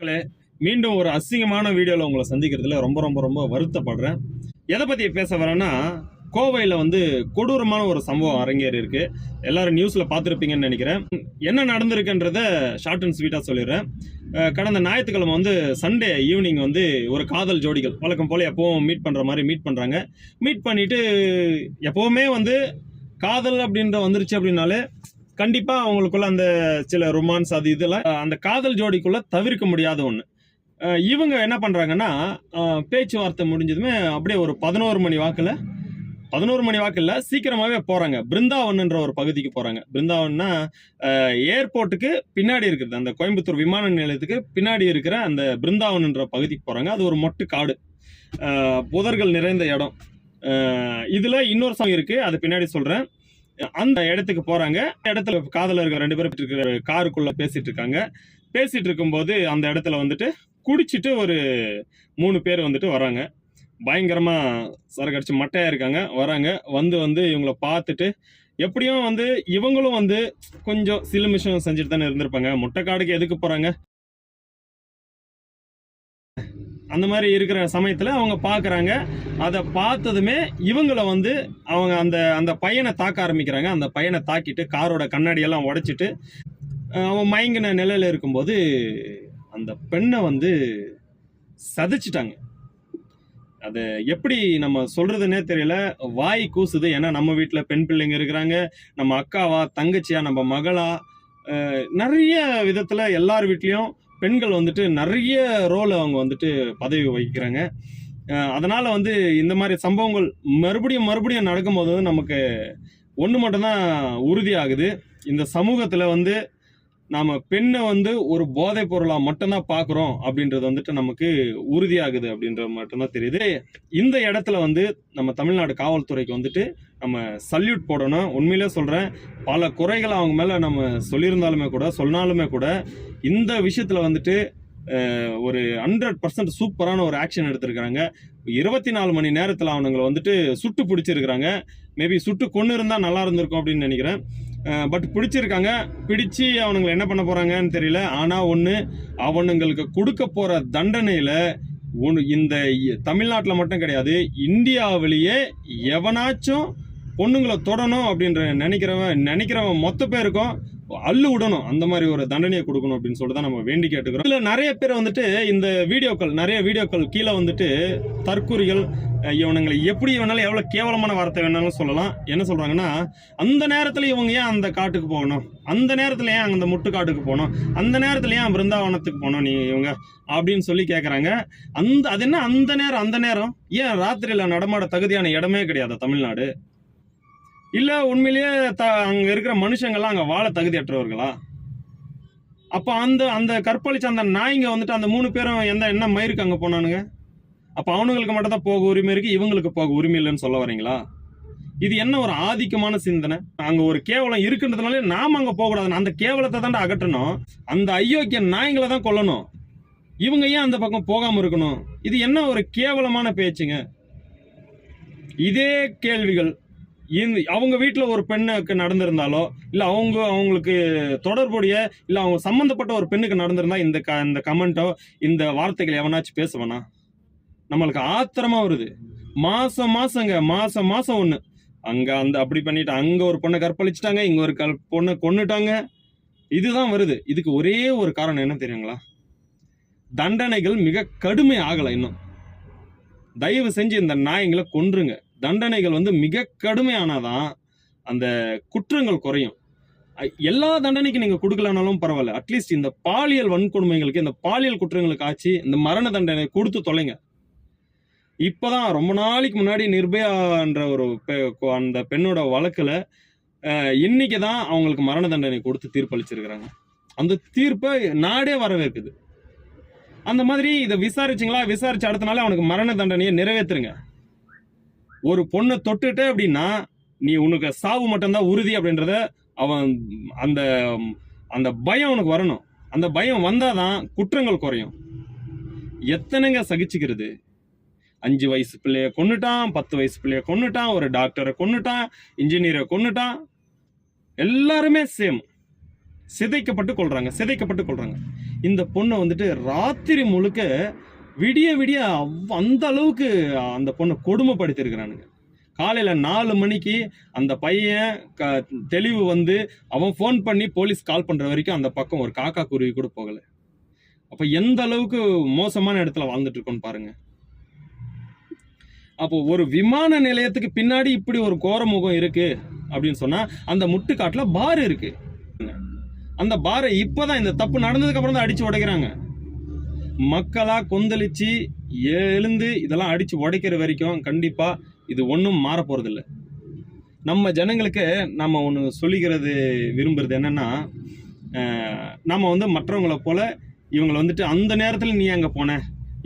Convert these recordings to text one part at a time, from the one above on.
மக்களே மீண்டும் ஒரு அசிங்கமான வீடியோவில் உங்களை சந்திக்கிறதுல ரொம்ப ரொம்ப ரொம்ப வருத்தப்படுறேன். எதை பற்றி பேச வரேன்னா கோவையில் வந்து கொடூரமான ஒரு சம்பவம் அரங்கேறி இருக்கு எல்லாரும் நியூஸில் பார்த்துருப்பீங்கன்னு நினைக்கிறேன். என்ன நடந்திருக்குன்றத ஷார்ட் அண்ட் ஸ்வீட்டாக சொல்லிடுறேன். கடந்த ஞாயிற்றுக்கிழமை வந்து சண்டே ஈவினிங் வந்து ஒரு காதல் ஜோடிகள் வழக்கம் போல் எப்பவும் மீட் பண்ணுற மாதிரி மீட் பண்ணுறாங்க மீட் பண்ணிட்டு எப்போவுமே வந்து காதல் அப்படின்ற வந்துருச்சு அப்படின்னாலே கண்டிப்பாக அவங்களுக்குள்ள அந்த சில ரொமான்ஸ் அது இதெல்லாம் அந்த காதல் ஜோடிக்குள்ள தவிர்க்க முடியாத ஒன்று இவங்க என்ன பண்ணுறாங்கன்னா பேச்சுவார்த்தை முடிஞ்சதுமே அப்படியே ஒரு பதினோரு மணி வாக்கில் பதினோரு மணி வாக்கில் சீக்கிரமாகவே போகிறாங்க பிருந்தாவன்ன்ற ஒரு பகுதிக்கு போகிறாங்க பிருந்தாவன்னா ஏர்போர்ட்டுக்கு பின்னாடி இருக்கிறது அந்த கோயம்புத்தூர் விமான நிலையத்துக்கு பின்னாடி இருக்கிற அந்த பிருந்தாவன்ன்ற பகுதிக்கு போகிறாங்க அது ஒரு மொட்டு காடு. புதர்கள் நிறைந்த இடம். இதில் இன்னொரு சாங் இருக்குது அது பின்னாடி சொல்கிறேன் அந்த இடத்துக்கு போகிறாங்க இடத்துல காதலர்கள் ரெண்டு பேரும் இருக்கிற காருக்குள்ளே பேசிட்டு இருக்காங்க. பேசிட்டு இருக்கும்போது அந்த இடத்துல வந்துட்டு குடிச்சிட்டு ஒரு மூணு பேர் வந்துட்டு வராங்க. பயங்கரமா சரக்கடிச்சு மட்டையா இருக்காங்க. வராங்க. வந்து வந்து இவங்கள பார்த்துட்டு எப்படியும் வந்து இவங்களும் வந்து கொஞ்சம் சிலுமிஷம் செஞ்சுட்டு தானே இருந்திருப்பாங்க. முட்டைக்காடுக்கு எதுக்கு போறாங்க? அந்த மாதிரி இருக்கிற சமயத்தில் அவங்க பார்க்குறாங்க அதை பார்த்ததுமே இவங்கள வந்து அவங்க அந்த அந்த பையனை தாக்க ஆரம்பிக்கிறாங்க. அந்த பையனை தாக்கிட்டு காரோட கண்ணாடியெல்லாம் உடைச்சிட்டு அவன் மயங்கின நிலையில் இருக்கும்போது அந்த பெண்ணை வந்து சதிச்சிட்டாங்க. அது எப்படி நம்ம சொல்றதுன்னே தெரியல. வாய் கூசுது. ஏன்னா நம்ம வீட்டில் பெண் பிள்ளைங்க இருக்கிறாங்க. நம்ம அக்காவா தங்கச்சியா நம்ம மகளா நிறைய விதத்தில் எல்லார் வீட்லேயும் பெண்கள் வந்துட்டு நிறைய ரோல் அவங்க வந்துட்டு பதவி வகிக்கிறாங்க. அதனால் அதனால வந்து இந்த மாதிரி சம்பவங்கள் மறுபடியும் மறுபடியும் நடக்கும்போது வந்து நமக்கு ஒன்று மட்டும்தான் உறுதியாகுது. இந்த சமூகத்தில் வந்து நாம பெண்ணை வந்து ஒரு போதைப் பொருளாக மட்டும்தான் பார்க்குறோம் அப்படின்றது வந்துட்டு நமக்கு உறுதியாகுது அப்படின்றது மட்டும்தான் தெரியுது. இந்த இடத்துல வந்து நம்ம தமிழ்நாடு காவல்துறைக்கு வந்துட்டு நம்ம சல்யூட் போடணும். உண்மையிலே சொல்கிறேன் பல குறைகளை அவங்க மேலே நம்ம சொல்லியிருந்தாலுமே கூட சொன்னாலுமே கூட இந்த விஷயத்தில் வந்துட்டு ஒரு ஹண்ட்ரட் பர்சன்ட் சூப்பரான ஒரு ஆக்ஷன் எடுத்திருக்கிறாங்க. இருபத்தி நாலு மணி நேரத்தில் அவனுங்களை வந்துட்டு சுட்டு பிடிச்சிருக்கிறாங்க. மேபி சுட்டு கொண்டு இருந்தால் நல்லா இருந்திருக்கும் அப்படின்னு நினைக்கிறேன். பட் பிடிச்சிருக்காங்க. பிடிச்சு அவனுங்களை என்ன பண்ண போறாங்கன்னு தெரியல. ஆனா ஒன்று அவனுங்களுக்கு கொடுக்க போற தண்டனையில ஒன்று இந்த தமிழ்நாட்டில் மட்டும் கிடையாது இந்தியாவிலேயே எவனாச்சும் பொண்ணுங்களை தொடணும் அப்படின்ற நினைக்கிறவன் நினைக்கிறவன் மொத்த பேருக்கும் அள்ளு விடணும். அந்த மாதிரி ஒரு தண்டனையை கொடுக்கணும் அப்படின்னு சொல்லிட்டு தான் நம்ம வேண்டி கேட்டுக்கிறோம். இதில் நிறைய பேர் வந்துட்டு இந்த வீடியோக்கள் நிறைய வீடியோக்கள் கீழே வந்துட்டு தற்கூறிகள் இவனுங்களை எப்படி வேணாலும் எவ்வளோ கேவலமான வார்த்தை வேணாலும் சொல்லலாம். என்ன சொல்றாங்கன்னா அந்த நேரத்தில் இவங்க ஏன் அந்த காட்டுக்கு போகணும்? அந்த நேரத்தில் ஏன் அந்த முட்டு காட்டுக்கு போகணும்? அந்த நேரத்தில் ஏன் பிருந்தாவனத்துக்கு போகணும் நீ இவங்க? அப்படின்னு சொல்லி கேட்குறாங்க அந்த அது என்ன அந்த நேரம் அந்த நேரம்? ஏன் ராத்திரியில் நடமாட தகுதியான இடமே கிடையாது தமிழ்நாடு? இல்லை உண்மையிலேயே த அங்கே இருக்கிற மனுஷங்கள்லாம் அங்கே வாழ தகுதியற்றவர்களா? அப்போ அந்த அந்த கற்பழிச்ச அந்த நாய்ங்க வந்துட்டு அந்த மூணு பேரும் எந்த என்ன மயிருக்கு அங்கே போனானுங்க? அப்போ அவனுங்களுக்கு மட்டும் தான் போக உரிமை இருக்கு இவங்களுக்கு போக உரிமை இல்லைன்னு சொல்ல வரீங்களா? இது என்ன ஒரு ஆதிக்கமான சிந்தனை? அங்க ஒரு கேவலம் இருக்குன்றதுனால நாம அங்க போக அந்த கேவலத்தை தாண்டா அகற்றணும். அந்த அயோக்கிய நாய்ங்களை தான் கொல்லணும். இவங்க ஏன் அந்த பக்கம் போகாம இருக்கணும்? இது என்ன ஒரு கேவலமான பேச்சுங்க? இதே கேள்விகள். அவங்க வீட்டில் ஒரு பெண்ணுக்கு நடந்திருந்தாலோ இல்லை அவங்க அவங்களுக்கு தொடர்புடைய இல்லை அவங்க சம்மந்தப்பட்ட ஒரு பெண்ணுக்கு நடந்திருந்தா இந்த க இந்த கமெண்ட்டோ இந்த வார்த்தைகள் எவனாச்சும் பேசுவேனா? நம்மளுக்கு ஆத்திரமா வருது. மாசம் மாசங்க மாசம் மாசம் ஒண்ணு. அங்க அந்த அப்படி பண்ணிட்டு அங்க ஒரு பொண்ணை கற்பழிச்சிட்டாங்க இங்க ஒரு கல் பொண்ணை கொண்டுட்டாங்க இதுதான் வருது. இதுக்கு ஒரே ஒரு காரணம் என்ன தெரியுங்களா? தண்டனைகள் மிக கடுமை ஆகலை இன்னும். தயவு செஞ்சு இந்த நாயங்களை கொன்றுங்க. தண்டனைகள் வந்து மிக கடுமையானாதான் அந்த குற்றங்கள் குறையும். எல்லா தண்டனைக்கும் நீங்க கொடுக்கலனாலும் பரவாயில்ல. அட்லீஸ்ட் இந்த பாலியல் வன்கொடுமைகளுக்கு இந்த பாலியல் குற்றங்களுக்கு ஆச்சு இந்த மரண தண்டனை கொடுத்து தொலைங்க. இப்போதான் ரொம்ப நாளைக்கு முன்னாடி நிர்பயான்ற ஒரு பெ- அந்த பெண்ணோட வழக்கில் இன்னைக்கு தான் அவங்களுக்கு மரண தண்டனை கொடுத்து தீர்ப்பளிச்சிருக்கிறாங்க. அந்த தீர்ப்பை நாடே வரவேற்குது. அந்த மாதிரி இதை விசாரிச்சிங்களா? விசாரிச்சு அடுத்த நாள் அவனுக்கு மரண தண்டனையை நிறைவேற்றுருங்க ஒரு பொண்ணை தொட்டுட்ட அப்படின்னா நீ உனக்கு சாவு மட்டும்தான் உறுதி அப்படின்றத அவன் அந்த அந்த பயம் அவனுக்கு வரணும். அந்த பயம் வந்தாதான் குற்றங்கள் குறையும். எத்தனைங்க சகிச்சுக்கிறது? அஞ்சு வயசு பிள்ளைய கொன்னுட்டான் பத்து வயசு பிள்ளைய கொன்னுட்டான் ஒரு டாக்டரை கொன்னுட்டான் இன்ஜினியரை கொன்னுட்டான். எல்லாருமே சேம் சிதைக்கப்பட்டு கொள்றாங்க சிதைக்கப்பட்டு கொள்றாங்க. இந்த பொண்ணை வந்துட்டு ராத்திரி முழுக்க விடிய விடிய அவ்- அந்த அளவுக்கு அந்த பொண்ணை கொடுமைப்படுத்தியிருக்கிறானுங்க. காலையில் நாலு மணிக்கு அந்த பையன் க தெளிவு வந்து அவன் ஃபோன் பண்ணி போலீஸ் கால் பண்ணுற வரைக்கும் அந்த பக்கம் ஒரு காக்கா குருவி கூட போகலை. அப்போ எந்த அளவுக்கு மோசமான இடத்துல வாழ்ந்துட்டு இருக்கோன்னு பாருங்கள் அப்போ ஒரு விமான நிலையத்துக்கு பின்னாடி இப்படி ஒரு கோரமுகம் இருக்கு அப்படின்னு சொன்னா அந்த முட்டுக்காட்டில் பார் இருக்கு. அந்த பாரை இப்போதான் இந்த தப்பு நடந்ததுக்கு அப்புறம் தான் அடிச்சு உடைக்கிறாங்க. மக்களா கொந்தளிச்சு எழுந்து இதெல்லாம் அடிச்சு உடைக்கிற வரைக்கும் கண்டிப்பா இது ஒன்றும் மாற போறதில்ல. நம்ம ஜனங்களுக்கு நம்ம ஒன்று சொல்லிக்கிறது விரும்புறது என்னன்னா நம்ம வந்து மற்றவங்களை போல இவங்களை வந்துட்டு அந்த நேரத்தில் நீ அங்கே போன?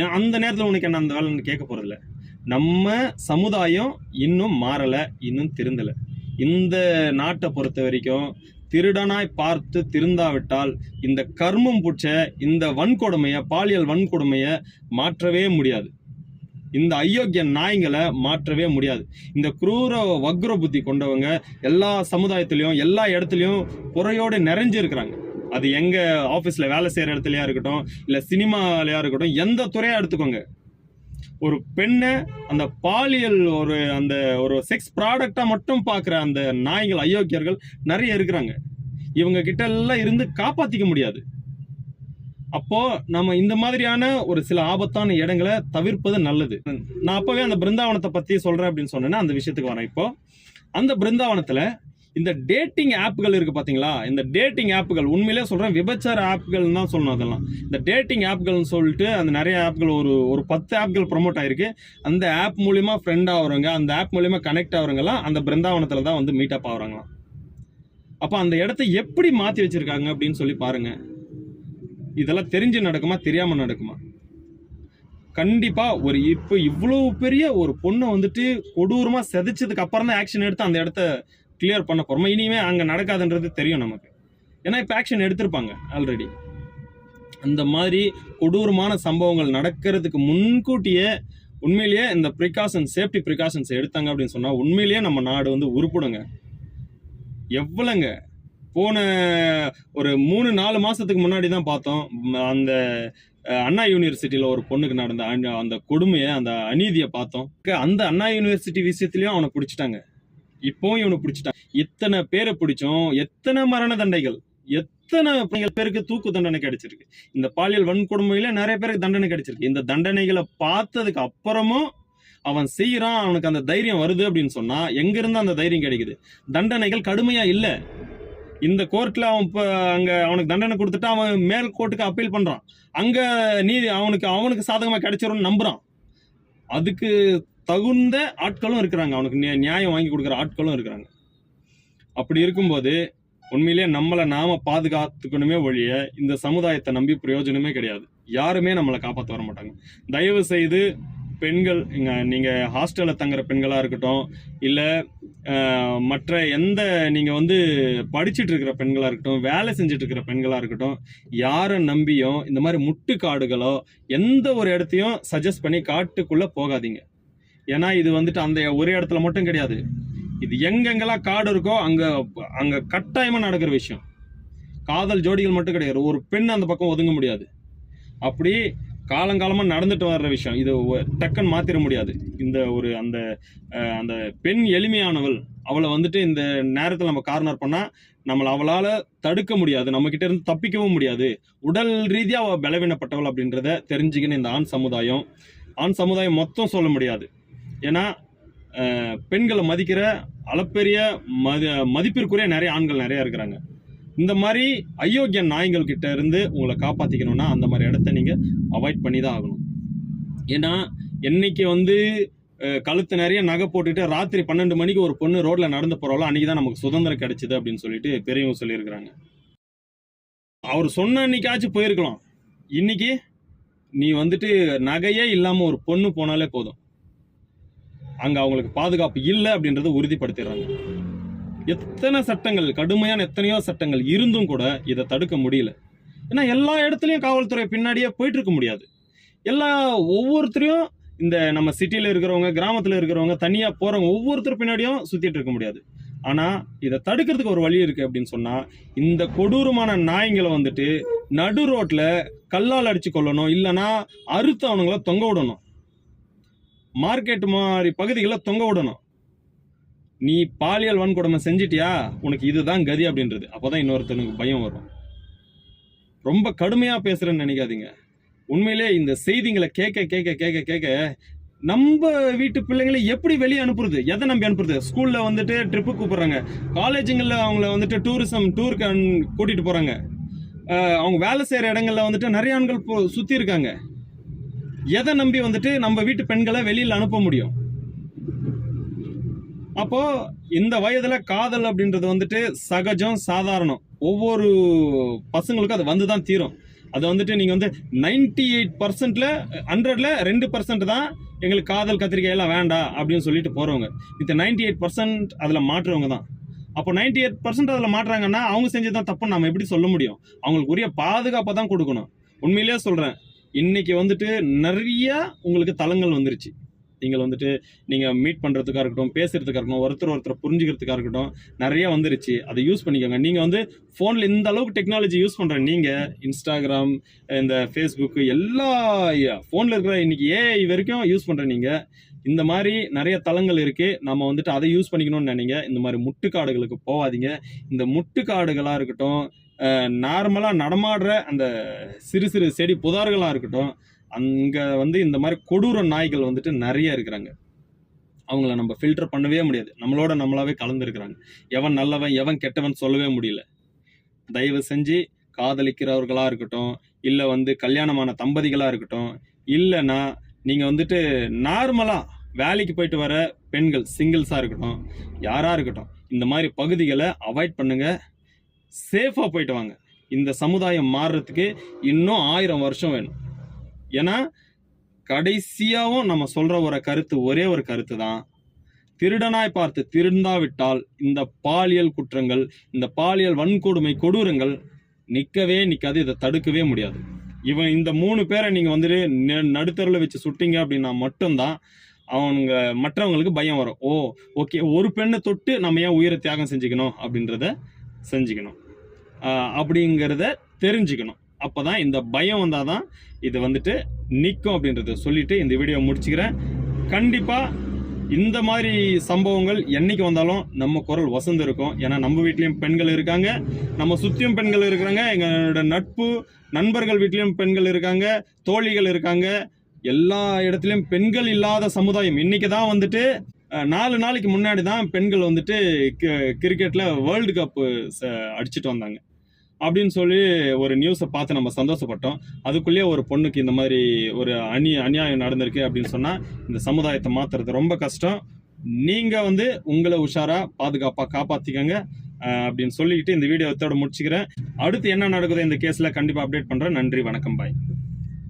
ஏன் அந்த நேரத்தில் உனக்கு என்ன அந்த வேலைன்னு கேட்க போறதில்ல. நம்ம சமுதாயம் இன்னும் மாறலை இன்னும் திருந்தலை. இந்த நாட்டை பொறுத்த வரைக்கும் திருடனாய் பார்த்து திருந்தாவிட்டால் இந்த கர்மம் புடிச்ச இந்த வன்கொடுமையை பாலியல் வன்கொடுமையை மாற்றவே முடியாது. இந்த அயோக்கிய நாய்களை மாற்றவே முடியாது. இந்த குரூர வக்ர புத்தி கொண்டவங்க எல்லா சமுதாயத்திலையும் எல்லா இடத்துலையும் புறையோடு நிறைஞ்சிருக்கிறாங்க அது எங்கள் ஆஃபீஸில் வேலை செய்கிற இடத்துலையா இருக்கட்டும் இல்லை சினிமாலையாக இருக்கட்டும் எந்த துறையாக எடுத்துக்கோங்க. ஒரு பெண்ணை அந்த பாலியல் ஒரு அந்த ஒரு செக்ஸ் ப்ராடக்டா மட்டும் பார்க்குற அந்த நாய்கள் அயோக்கியர்கள் நிறைய இருக்கிறாங்க. இவங்க கிட்ட எல்லாம் இருந்து காப்பாத்திக்க முடியாது. அப்போ நம்ம இந்த மாதிரியான ஒரு சில ஆபத்தான இடங்களை தவிர்ப்பது நல்லது. நான் அப்பவே அந்த பிருந்தாவனத்தை பத்தி சொல்றேன் அப்படின்னு சொன்னேன்னா அந்த விஷயத்துக்கு வரேன் இப்போ. அந்த பிருந்தாவனத்துல இந்த டேட்டிங் ஆப்புகள் இருக்குது பார்த்தீங்களா இந்த டேட்டிங் ஆப்புகள் உண்மையிலே சொல்கிறேன் விபச்சார ஆப்புகள்னு தான் சொல்லணும் அதெல்லாம். இந்த டேட்டிங் ஆப்கள்னு சொல்லிட்டு அந்த நிறைய ஆப்கள் ஒரு ஒரு பத்து ஆப்கள் ப்ரொமோட் ஆகிருக்கு அந்த ஆப் மூலிமா ஃப்ரெண்ட் ஆகுறவங்க அந்த ஆப் மூலிமா கனெக்ட் ஆகுறவங்கலாம் அந்த பிருந்தாவனத்தில் தான் வந்து மீட் அப் ஆகுறாங்களாம். அப்போ அந்த இடத்த எப்படி மாற்றி வச்சிருக்காங்க அப்படின்னு சொல்லி பாருங்கள் இதெல்லாம் தெரிஞ்சு நடக்குமா தெரியாமல் நடக்குமா? கண்டிப்பாக ஒரு இப்போ இவ்வளோ பெரிய ஒரு பொண்ணை வந்துட்டு கொடூரமாக செதைச்சதுக்கு அப்புறம் தான் ஆக்ஷன் எடுத்து அந்த இடத்த கிளியர் பண்ண போகிறோமோ இனிமே அங்கே நடக்காதுன்றது தெரியும் நமக்கு. ஏன்னா இப்போ ஆக்ஷன் எடுத்திருப்பாங்க ஆல்ரெடி அந்த மாதிரி கொடூரமான சம்பவங்கள் நடக்கிறதுக்கு முன்கூட்டியே உண்மையிலேயே இந்த ப்ரிகாஷன் சேஃப்டி ப்ரிகாஷன்ஸ் எடுத்தாங்க அப்படின்னு சொன்னால் உண்மையிலேயே நம்ம நாடு வந்து உருப்படுங்க. எவ்வளோங்க போன ஒரு மூணு நாலு மாதத்துக்கு முன்னாடி தான் பார்த்தோம். அந்த அண்ணா யூனிவர்சிட்டியில் ஒரு பொண்ணுக்கு நடந்த அந்- அந்த கொடுமையை அந்த அநீதியை பார்த்தோம். க- அந்த அண்ணா யூனிவர்சிட்டி விஷயத்துலையும் அவனை பிடிச்சிட்டாங்க. இப்போவும் இவனை பிடிச்சிட்டான். இத்தனை பேரை பிடிச்சோம் எத்தனை மரண தண்டைகள் எத்தனை பேருக்கு தூக்கு தண்டனை கிடைச்சிருக்கு. இந்த பாலியல் வன்கொடுமையில நிறைய பேருக்கு தண்டனை கிடைச்சிருக்கு. இந்த தண்டனைகளை பார்த்ததுக்கு அப்புறமும் அவன் செய்யறான் அவனுக்கு அந்த தைரியம் வருது அப்படின்னு சொன்னா எங்க இருந்து அந்த தைரியம் கிடைக்குது? தண்டனைகள் கடுமையா இல்ல. இந்த கோர்ட்ல அவன் இப்போ அங்க அவனுக்கு தண்டனை கொடுத்துட்டு அவன் மேல் கோர்ட்டுக்கு அப்பீல் பண்றான். அங்க நீதி அவனுக்கு அவனுக்கு சாதகமா கிடைச்சிரும்னு நம்புறான். அதுக்கு தகுந்த ஆட்களும் இருக்கிறாங்க. அவனுக்கு நியா- நியாயம் வாங்கி கொடுக்குற ஆட்களும் இருக்கிறாங்க. அப்படி இருக்கும்போது உண்மையிலேயே நம்மளை நாம பாதுகாத்துக்கணுமே ஒழிய இந்த சமுதாயத்தை நம்பி பிரயோஜனமே கிடையாது. யாருமே நம்மளை காப்பாற்ற வர மாட்டாங்க. தயவு செய்து பெண்கள் இங்க நீங்க ஹாஸ்டல்ல தங்குற பெண்களா இருக்கட்டும் இல்ல மற்ற எந்த நீங்க வந்து படிச்சுட்டு இருக்கிற பெண்களா இருக்கட்டும் வேலை செஞ்சுட்டு இருக்கிற பெண்களா இருக்கட்டும் யாரை நம்பியும் இந்த மாதிரி முட்டுக்காடுகளோ எந்த ஒரு இடத்தையும் சஜஸ்ட் பண்ணி காட்டுக்குள்ள போகாதீங்க. ஏன்னா இது வந்துட்டு அந்த ஒரே இடத்துல மட்டும் கிடையாது. இது எங்கெங்கெல்லாம் காடு இருக்கோ அங்கே அங்கே கட்டாயமாக நடக்கிற விஷயம். காதல் ஜோடிகள் மட்டும் கிடையாது. ஒரு பெண் அந்த பக்கம் ஒதுங்க முடியாது. அப்படி காலங்காலமாக நடந்துட்டு வர்ற விஷயம். இது டக்குன்னு மாத்திர முடியாது. இந்த ஒரு அந்த அந்த பெண் எளிமையானவள் அவளை வந்துட்டு இந்த நேரத்தில் நம்ம கார்னர் பண்ணால் நம்மளை அவளால் தடுக்க முடியாது. நம்மக்கிட்ட இருந்து தப்பிக்கவும் முடியாது. உடல் ரீதியாக அவள் பலவீனப்பட்டவள் அப்படின்றத தெரிஞ்சுக்கின்னு இந்த ஆண் சமுதாயம் ஆண் சமுதாயம் மொத்தம் சொல்ல முடியாது. ஏன்னா பெண்களை மதிக்கிற அளப்பெரிய மதி மதிப்பிற்குரிய நிறைய ஆண்கள் நிறைய இருக்கிறாங்க. இந்த மாதிரி அயோக்கிய நாய்கள் கிட்ட இருந்து உங்களை காப்பாற்றிக்கணும்னா அந்த மாதிரி இடத்த நீங்கள் அவாய்ட் பண்ணி தான் ஆகணும். ஏன்னா என்னைக்கு வந்து கழுத்து நிறைய நகை போட்டுட்டு ராத்திரி பன்னெண்டு மணிக்கு ஒரு பொண்ணு ரோட்ல நடந்து போறாளோ அன்னைக்கு தான் நமக்கு சுதந்திரம் கிடைச்சிது அப்படின்னு சொல்லிட்டு பெரியவங்க சொல்லியிருக்கிறாங்க. அவர் சொன்ன அன்னைக்காச்சும் போயிருக்கலாம். இன்னைக்கு நீ வந்துட்டு நகையே இல்லாமல் ஒரு பொண்ணு போனாலே போதும். அங்கே அவங்களுக்கு பாதுகாப்பு இல்லை அப்படின்றத உறுதிப்படுத்திடுறாங்க. எத்தனை சட்டங்கள் கடுமையான எத்தனையோ சட்டங்கள் இருந்தும் கூட இதை தடுக்க முடியல. ஏன்னா எல்லா இடத்துலையும் காவல்துறை பின்னாடியே போயிட்டு இருக்க முடியாது. எல்லா ஒவ்வொருத்தரையும் இந்த நம்ம சிட்டியில் இருக்கிறவங்க கிராமத்தில் இருக்கிறவங்க தனியாக போகிறவங்க ஒவ்வொருத்தர் பின்னாடியும் சுற்றிட்டு இருக்க முடியாது. ஆனால் இதை தடுக்கிறதுக்கு ஒரு வழி இருக்குது அப்படின்னு சொன்னால் இந்த கொடூரமான நாய்ங்களை வந்துட்டு நடு ரோட்டில் கல்லால் அடித்து கொள்ளணும் இல்லைன்னா அறுத்து அவனுங்களை தொங்க விடணும். மார்க்கெட் மாதிரி பகுதிகளில் தொங்க விடணும். நீ பாலியல் வன்கொடுமை செஞ்சிட்டியா? உனக்கு இதுதான் கதி அப்படின்றது. அப்போதான் இன்னொருத்தனுக்கு பயம் வரும். ரொம்ப கடுமையாக பேசுகிறேன்னு நினைக்காதீங்க. உண்மையிலே இந்த செய்திங்களை கேட்க கேட்க கேட்க கேட்க நம்ம வீட்டு பிள்ளைங்களை எப்படி வெளியே அனுப்புறது? எதை நம்பி அனுப்புறது? ஸ்கூல்ல வந்துட்டு ட்ரிப்பு கூப்பிடுறாங்க. காலேஜுங்களில் அவங்கள வந்துட்டு டூரிசம் டூருக்கு கூட்டிட்டு போறாங்க. அவங்க வேலை செய்யற இடங்கள்ல வந்துட்டு நிறைய ஆண்கள் போ- சுத்தி இருக்காங்க. எதை நம்பி வந்துட்டு நம்ம வீட்டு பெண்களை வெளியில் அனுப்ப முடியும்? அப்போ இந்த வயதுல காதல் அப்படின்றது வந்துட்டு சகஜம் சாதாரணம். ஒவ்வொரு பசங்களுக்கும் அது வந்து தான் தீரும். அது வந்துட்டு நீங்க வந்து நைன்டி எயிட் பர்சன்ட்ல ஹண்ட்ரட்ல ரெண்டு பர்சன்ட் தான் எங்களுக்கு காதல் கத்திரிக்காயெல்லாம் வேண்டாம் அப்படின்னு சொல்லிட்டு போறவங்க. இந்த நைன்டி எயிட் பர்சன்ட் அதுல மாற்றுறவங்க தான். அப்போ நைன்டி எயிட் பர்சன்ட் அதில் மாட்டுறாங்கன்னா அவங்க செஞ்சதான் தப்புன்னு நம்ம எப்படி சொல்ல முடியும்? அவங்களுக்கு உரிய பாதுகாப்பை தான் கொடுக்கணும். உண்மையிலேயே சொல்கிறேன் இன்னைக்கு வந்துட்டு நிறைய உங்களுக்கு தளங்கள் வந்துருச்சு. நீங்கள் வந்துட்டு நீங்கள் மீட் பண்ணுறதுக்காக இருக்கட்டும் பேசுகிறதுக்காக இருக்கட்டும் ஒருத்தர் ஒருத்தர் புரிஞ்சுக்கிறதுக்காக இருக்கட்டும் நிறைய வந்துருச்சு. அதை யூஸ் பண்ணிக்கோங்க. நீங்கள் வந்து ஃபோனில் இந்த அளவுக்கு டெக்னாலஜி யூஸ் பண்ணுற நீங்கள் இன்ஸ்டாகிராம் இந்த ஃபேஸ்புக்கு எல்லா ஃபோனில் இருக்கிற இன்னைக்கு ஏஐ வரைக்கும் யூஸ் பண்ணுற நீங்கள் இந்த மாதிரி நிறைய தளங்கள் இருக்குது நம்ம வந்துட்டு அதை யூஸ் பண்ணிக்கணும்னு நினைங்க. இந்த மாதிரி முட்டுக்காடுகளுக்கு போகாதீங்க. இந்த முட்டுக்காடுகளாக இருக்கட்டும் நார்மலாக நடமாடுற அந்த சிறு சிறு செடி புதார்களாக இருக்கட்டும் அங்கே வந்து இந்த மாதிரி கொடூர நாய்கள் வந்துட்டு நிறைய இருக்கிறாங்க. அவங்கள நம்ம ஃபில்டர் பண்ணவே முடியாது. நம்மளோட நம்மளாவே கலந்துருக்கிறாங்க. எவன் நல்லவன் எவன் கெட்டவன் சொல்லவே முடியல. தயவு செஞ்சு காதலிக்கிறவர்களாக இருக்கட்டும் இல்லை வந்து கல்யாணமான தம்பதிகளாக இருக்கட்டும் இல்லைன்னா நீங்கள் வந்துட்டு நார்மலாக வேலைக்கு போயிட்டு வர பெண்கள் சிங்கிள்ஸாக இருக்கட்டும் யாராக இருக்கட்டும் இந்த மாதிரி பகுதிகளை அவாய்ட் பண்ணுங்கள் சேஃபாக போயிட்டு வாங்க. இந்த சமுதாயம் மாறுறதுக்கு இன்னும் ஆயிரம் வருஷம் வேணும். ஏன்னா கடைசியாகவும் நம்ம சொல்கிற ஒரு கருத்து ஒரே ஒரு கருத்து தான். திருடனாய் பார்த்து திருந்தாவிட்டால் இந்த பாலியல் குற்றங்கள் இந்த பாலியல் வன்கொடுமை கொடூரங்கள் நிற்கவே நிற்காது இதை தடுக்கவே முடியாது. இவன் இந்த மூணு பேரை நீங்கள் வந்துட்டு நடுத்தரில் வச்சு சுட்டிங்க அப்படின்னா மட்டும்தான் அவங்க மற்றவங்களுக்கு பயம் வரும். ஓ ஓகே ஒரு பெண்ணை தொட்டு நம்ம ஏன் உயிரை தியாகம் செஞ்சுக்கணும் அப்படின்றத செஞ்சுக்கணும். அப்படிங்கிறத தெரிஞ்சுக்கணும். அப்போ தான் இந்த பயம் வந்தால் தான் இது வந்துட்டு நிற்கும் அப்படின்றத சொல்லிவிட்டு இந்த வீடியோ முடிச்சுக்கிறேன். கண்டிப்பாக இந்த மாதிரி சம்பவங்கள் என்னைக்கு வந்தாலும் நம்ம குரல் வசந்து இருக்கும். ஏன்னா நம்ம வீட்லேயும் பெண்கள் இருக்காங்க. நம்ம சுற்றியும் பெண்கள் இருக்கிறாங்க. எங்களோட நட்பு நண்பர்கள் வீட்லேயும் பெண்கள் இருக்காங்க. தோழிகள் இருக்காங்க. எல்லா இடத்துலையும் பெண்கள் இல்லாத சமுதாயம். இன்னைக்கு தான் வந்துட்டு நாலு நாளைக்கு முன்னாடி தான் பெண்கள் வந்துட்டு கிரிக்கெட்டில் வேர்ல்டு கப்பு அடிச்சிட்டு வந்தாங்க. அப்படின்னு சொல்லி ஒரு நியூஸை பார்த்து நம்ம சந்தோஷப்பட்டோம். அதுக்குள்ளேயே ஒரு பொண்ணுக்கு இந்த மாதிரி ஒரு அநி அநியாயம் நடந்திருக்கு அப்படின்னு சொன்னால் இந்த சமுதாயத்தை மாற்றுறது ரொம்ப கஷ்டம். நீங்கள் வந்து உங்களை உஷாராக பாதுகாப்பாக காப்பாற்றிக்கங்க அப்படின்னு சொல்லிக்கிட்டு இந்த வீடியோத்தோட முடிச்சுக்கிறேன். அடுத்து என்ன நடக்குதோ இந்த கேஸில் கண்டிப்பாக அப்டேட் பண்ணுறேன் நன்றி வணக்கம் பாய்